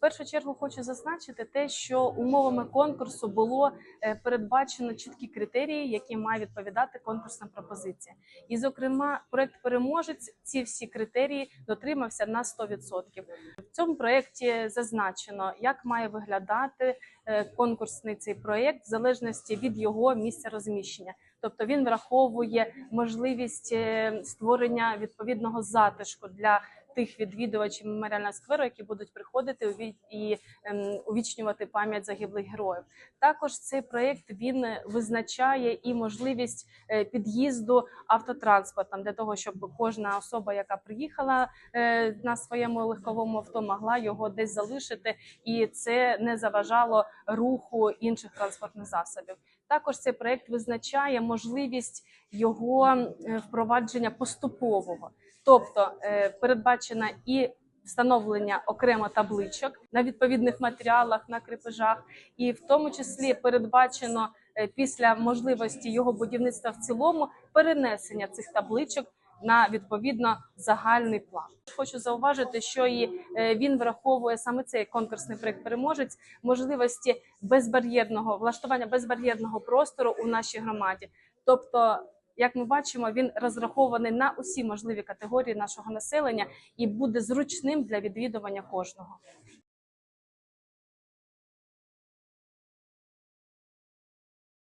Першу чергу хочу зазначити те, що умовами конкурсу було е, передбачено чіткі критерії, які має відповідати конкурсна пропозиція. І, зокрема, проект переможець ці всі критерії дотримався на 100%. В цьому проєкті зазначено, як має виглядати е, конкурсний цей проєкт в залежності від його місця розміщення. Тобто він враховує можливість е, створення відповідного затишку для тих відвідувачів меморіального скверу, які будуть приходити і ем, увічнювати пам'ять загиблих героїв. Також цей проєкт він визначає і можливість е, під'їзду автотранспортом для того, щоб кожна особа, яка приїхала е, на своєму легковому авто, могла його десь залишити, і це не заважало руху інших транспортних засобів. Також цей проект визначає можливість його е, впровадження поступового, тобто передбачено передбачена і встановлення окремо табличок на відповідних матеріалах, на крепежах, і в тому числі передбачено е, після можливості його будівництва в цілому перенесення цих табличок на відповідно загальний план. Хочу зауважити, що і е, він враховує саме цей конкурсний проект переможець можливості безбар'єрного влаштування безбар'єрного простору у нашій громаді. Тобто, як ми бачимо, він розрахований на усі можливі категорії нашого населення і буде зручним для відвідування кожного.